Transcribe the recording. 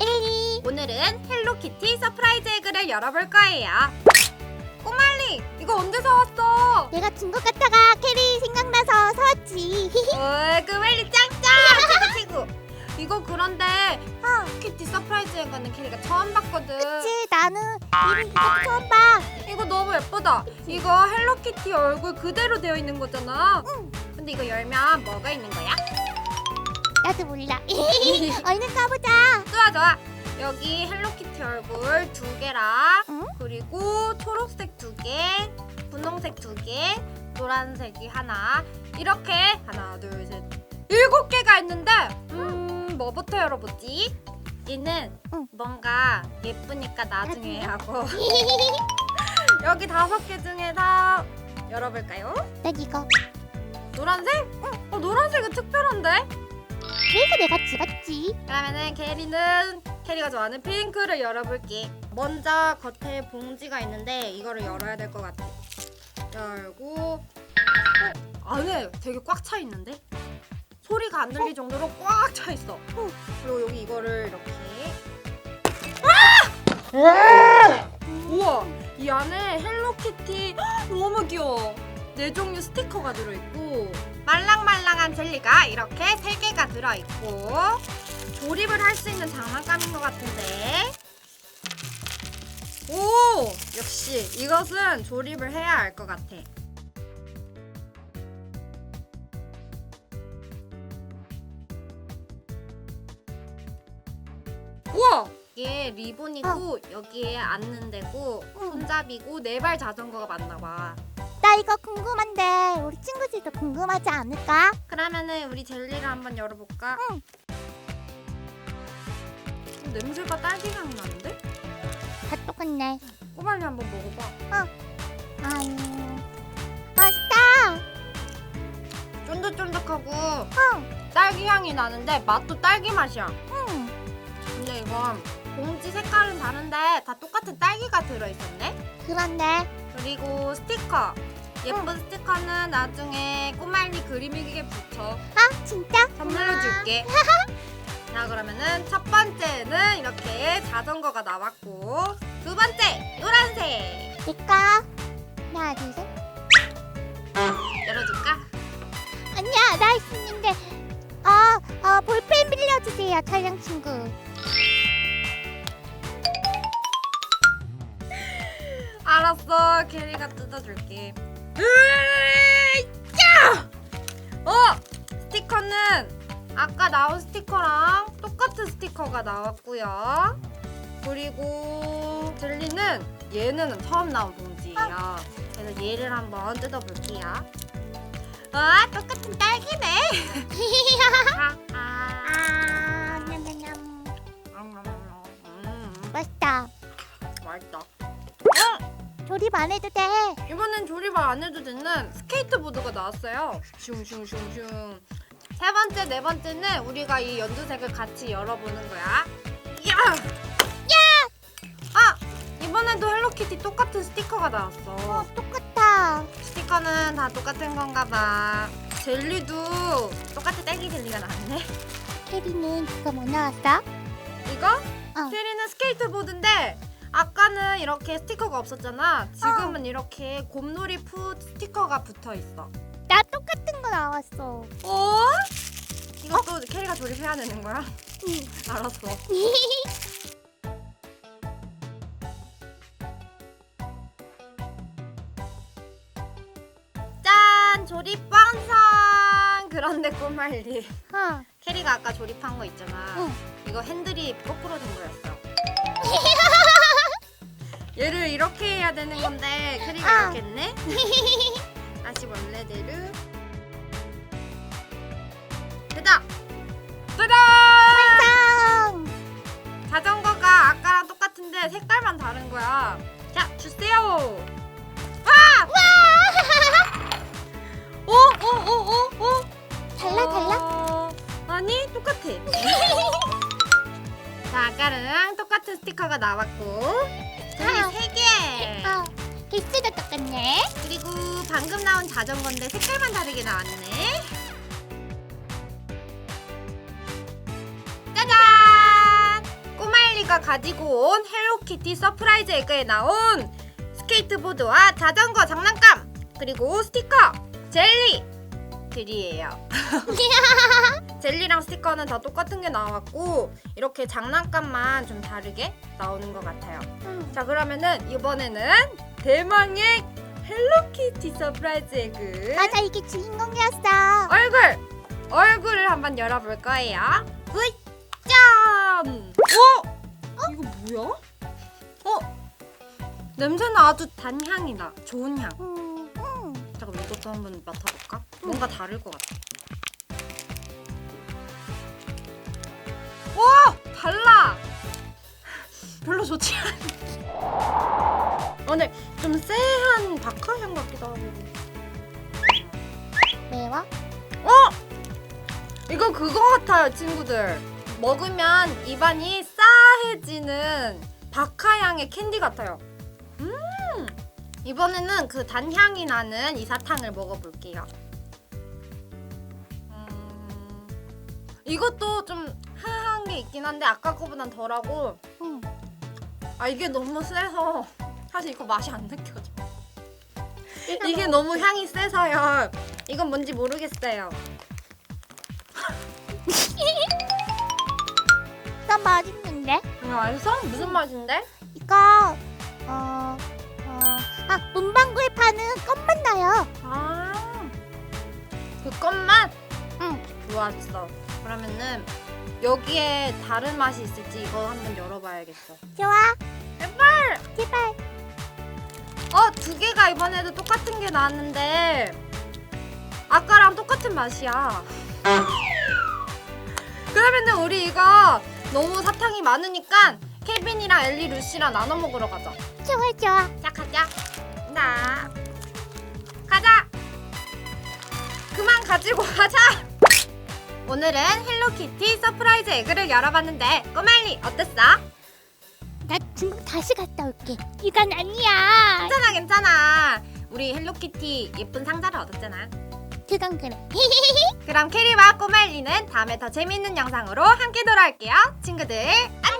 에리 오늘은 헬로키티 서프라이즈 에그를 열어볼 거예요. 꼬말리, 이거 언제 사왔어? 내가 중국 갔다가 캐리 생각나서 사왔지 어, 꼬말리 짱짱! 최고! 이거 그런데 헬로키티 서프라이즈 에그는 캐리가 처음 봤거든. 그치 나는 이름 이것도 처음 봐 이거 너무 예쁘다. 이거 헬로키티 얼굴 그대로 되어 있는 거잖아. 응. 근데 이거 열면 뭐가 있는 거야? 나도 몰라 얼른 가보자 좋아 좋아. 여기 헬로키티 얼굴 두 개랑 응? 그리고 초록색 두 개, 분홍색 두 개, 노란색이 하나. 이렇게 하나, 둘, 셋, 일곱 개가 있는데 음 뭐부터 열어보지? 얘는 응. 뭔가 예쁘니까 나중에? 하고 여기 다섯 개 중에서 열어볼까요? 난 이거 노란색? 어, 어 노란색은 특별한데? 그래서 내가 집었지 그러면은 캐리는 캐리가 좋아하는 핑크를 열어볼게. 먼저 겉에 봉지가 있는데 이거를 열어야 될 것 같아. 열고 어, 안에 되게 꽉 차 있는데 소리가 안 들릴 정도로 꽉 차 있어. 그리고 여기 이거를 이렇게 아! 우와 이 안에 헬로키티 헉, 너무 귀여워. 네 종류 스티커가 들어있고 말랑말랑한 젤리가 이렇게 세 개가 들어있고 조립을 할 수 있는 장난감인 것 같은데. 오 역시 이것은 조립을 해야 할것 같아. 우와! 이게 리본이고 여기에 앉는 데고 응. 손잡이고 네 발 자전거가 맞나 봐. 나 이거 궁금한데 우리 친구 들도 궁금하지 않을까? 그러면은 우리 젤리를 한번 열어볼까? 응. 어, 냄새가 딸기향 나는데? 다 똑같네 꼬발리 한번 먹어봐 아유 맛있다 쫀득쫀득하고 응. 딸기 향이 나는데 맛도 딸기 맛이야. 응. 근데 이건 봉지 색깔은 다른데 다 똑같은 딸기가 들어있었네. 그런데 그리고 스티커. 예쁜 스티커는 나중에 꼬말리 그림이기에 붙여 아 진짜? 선물로 줄게. 자 그러면은 첫 번째는 이렇게 자전거가 나왔고 두 번째 노란색. 내꺼 하나 둘셋. 열어줄까? 아니야 나 있는데. 어, 어 볼펜 빌려주세요 촬영 친구. 알았어 캐리가 뜯어줄게 으이짜! 어 스티커는 아까 나온 스티커랑 똑같은 스티커가 나왔고요. 그리고 젤리는 얘는 처음 나온 봉지예요. 그래서 얘를 한번 뜯어볼게요. 아 똑같은 딸기네. 아, 아. 아. 냠냠냠. 음, 맛있다. 맛있다 조립 안 해도 돼 이번엔 조립을 안 해도 되는 스케이트보드가 나왔어요. 슝슝슝슝. 세 번째, 네 번째는 우리가 이 연두색을 같이 열어보는 거야. 야! 야! 아! 이번에도 헬로키티 똑같은 스티커가 나왔어. 어 똑같아 스티커는 다 똑같은 건가 봐. 젤리도 똑같은 딸기 젤리가 나왔네. 혜리는 그거 뭐 나왔어? 이거? 어. 캐리는 스케이트보드인데 아까는 이렇게 스티커가 없었잖아. 지금은 이렇게 곰돌이 푸 스티커가 붙어 있어. 나 똑같은 거 나왔어 어? 이것도 캐리가 조립해야 되는 거야? 응. 알았어. 짠! 조립 완성! 그런데 꼬말리. 어. 캐리가 아까 조립한 거 있잖아. 응. 이거 핸들이 거꾸로 된 거였어. 얘를 이렇게 해야 되는 건데 캐리가 아. 이렇게 했네? 다시 원래대로. 됐다! 짜잔! 똑같은 스티커가 나왔고. 젤리 아. 세 개. 어 개수도 똑같네 그리고 방금 나온 자전거인데 색깔만 다르게 나왔네. 짜잔! 꼬말리가 가지고 온 헬로키티 서프라이즈 에그에 나온 스케이트보드와 자전거 장난감 그리고 스티커 젤리 들이에요. 젤리랑 스티커는 다 똑같은 게 나왔고 이렇게 장난감만 좀 다르게 나오는 것 같아요. 음. 자 그러면은 이번에는 대망의 헬로키티 서프라이즈 에그 맞아 이게 주인공이었어. 얼굴 얼굴을 한번 열어볼 거예요. 짠! 어? 이거 뭐야? 어? 냄새는 아주 단향이 나. 좋은 향. 음, 음. 잠깐 이것도 한번 맡아볼까? 뭔가 다를 것 같아. 와 달라. 별로 좋지 않아. 오늘 좀 쎄한 박하향 같기도 하고. 매워? 어? 이거 그거 같아요, 친구들. 먹으면 입안이 싸해지는 박하향의 캔디 같아요. 음! 이번에는 그 단향이 나는 이 사탕을 먹어볼게요. 음, 이것도 좀 있긴 한데 아까 거보단 덜하고 응. 아 이게 너무 세서 사실 이거 맛이 안 느껴져. 이게 너무 향이 세서요. 이건 뭔지 모르겠어요. 나 맛있는데? 이거 알았어? 무슨 맛인데? 이거 어, 어, 아 문방구에 파는 껌맛 나요. 아, 그 껌맛? 응. 좋았어. 그러면은 여기에 다른 맛이 있을지 이거 한번 열어봐야겠어. 좋아. 제발! 제발. 어, 두 개가 이번에도 똑같은 게 나왔는데 아까랑 똑같은 맛이야. 그러면은 우리 이거 너무 사탕이 많으니까 케빈이랑 엘리, 루시랑 나눠 먹으러 가자. 좋아 좋아. 자 가자 나 가자 그만 가지고 가자 오늘은 헬로키티 서프라이즈 에그를 열어봤는데 꼬말리 어땠어? 나 중국 다시 갔다 올게. 이건 아니야. 괜찮아 괜찮아 우리 헬로키티 예쁜 상자를 얻었잖아 그건 그래. 그럼 캐리와 꼬말리는 다음에 더 재밌는 영상으로 함께 돌아올게요 친구들 안녕